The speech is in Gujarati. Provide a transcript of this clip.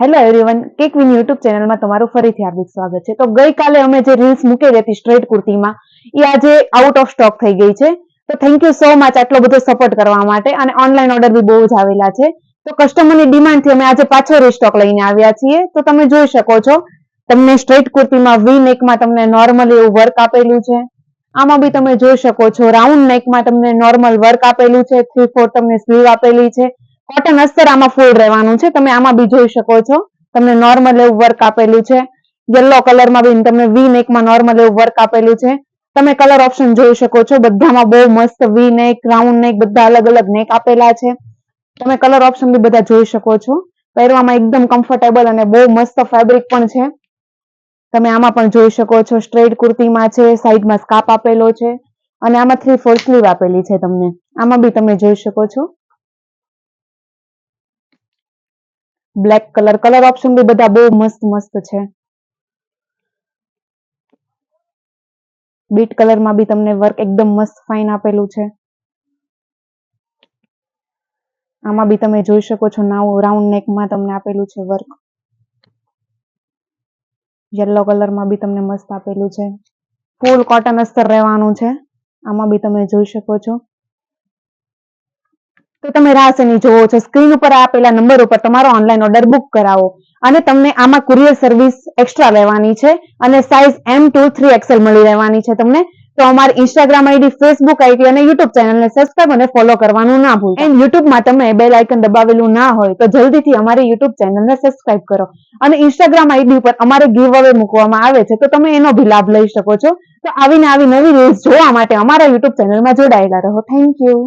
Hello everyone cake win YouTube ચેનલમાં તમારું ફરીથી હાર્દિક સ્વાગત છે. તો ગઈકાલે અમે જે રીલ્સ મૂકેલી હતી સ્ટ્રેટ કુર્તીમાં, એ આજે આઉટ ઓફ સ્ટોક થઈ ગઈ છે. તો થેન્ક યુ સો મચ આટલો બધો સપોર્ટ કરવા માટે અને ઓનલાઈન ઓર્ડર બી બહુ જ આવેલા છે. તો કસ્ટમરની ડિમાન્ડથી અમે આજે પાછો રીસ્ટોક લઈને આવ્યા છીએ. તો તમે જોઈ શકો છો, તમને સ્ટ્રેટ કુર્તીમાં વી નેકમાં તમને નોર્મલ એવું વર્ક આપેલું છે. આમાં બી તમે જોઈ શકો છો રાઉન્ડ નેકમાં તમને નોર્મલ વર્ક આપેલું છે. થ્રી ફોર તમને સ્લીવ આપેલી છે. કોટન અસ્તર આમાં ફૂલ રહેવાનું છે. તમે આમાં બી જોઈ શકો છો. તમને નોર્મલ એવું વર્ક આપેલું છે. યલો કલરમાં બી તમને વી નેકમાં નોર્મલ એવું વર્ક આપેલું છે. તમે કલર ઓપ્શન જોઈ શકો છો. બધામાં બહુ મસ્ત વી નેક રાઉન્ડ નેક બધા અલગ અલગ નેક આપેલા છે. તમે કલર ઓપ્શન બી બધા જોઈ શકો છો. પહેરવામાં એકદમ કમ્ફર્ટેબલ અને બહુ મસ્ત ફેબ્રિક પણ છે. તમે આમાં પણ જોઈ શકો છો. સ્ટ્રેટ કુર્તીમાં છે સાઈડમાં સ્કાપ આપેલો છે. અને આમાં થ્રી ફોર સ્લીવ આપેલી છે તમને. આમાં બી તમે જોઈ શકો છો. બ્લેક કલર કલર ઓપ્શન બી બધા બહુ મસ્ત મસ્ત છે. બીટ કલરમાં બી તમને વર્ક એકદમ મસ્ત ફાઇન આપેલું છે. આમાં બી તમે જોઈ શકો છો નાવ રાઉન્ડ નેકમાં તમને આપેલું છે વર્ક યલો કલરમાં બી તમને મસ્ત આપેલું છે. ફૂલ કોટન અસ્તર રહેવાનું છે. આમાં બી તમે જોઈ શકો છો. તો તમે રાહ શની જોવો છો? સ્ક્રીન ઉપર આપેલા નંબર ઉપર તમારો ઓનલાઈન ઓર્ડર બુક કરાવો. અને તમને આમાં કુરિયર સર્વિસ એક્સ્ટ્રા લેવાની છે અને size M to three XL મળી રહેવાની છે તમને. તો અમારી ઇન્સ્ટાગ્રામ આઈડી ફેસબુક આઈડી અને યુટ્યુબ ચેનલને સબસ્ક્રાઇબ અને ફોલો કરવાનું ના ભૂલતા. એન્ડ યુટ્યુબમાં તમે બેલ આઇકન દબાવેલું ના હોય તો જલ્દીથી અમારી યુટ્યુબ ચેનલને સબસ્ક્રાઇબ કરો. અને ઇન્સ્ટાગ્રામ આઈડી પર અમારે ગીવ અવે મૂકવામાં આવે છે તો તમે એનો ભી લાભ લઈ શકો છો. તો આવીને આવી નવી રીલ્સ જોવા માટે અમારા યુટ્યુબ ચેનલમાં જોડાયેલા રહો. Thank you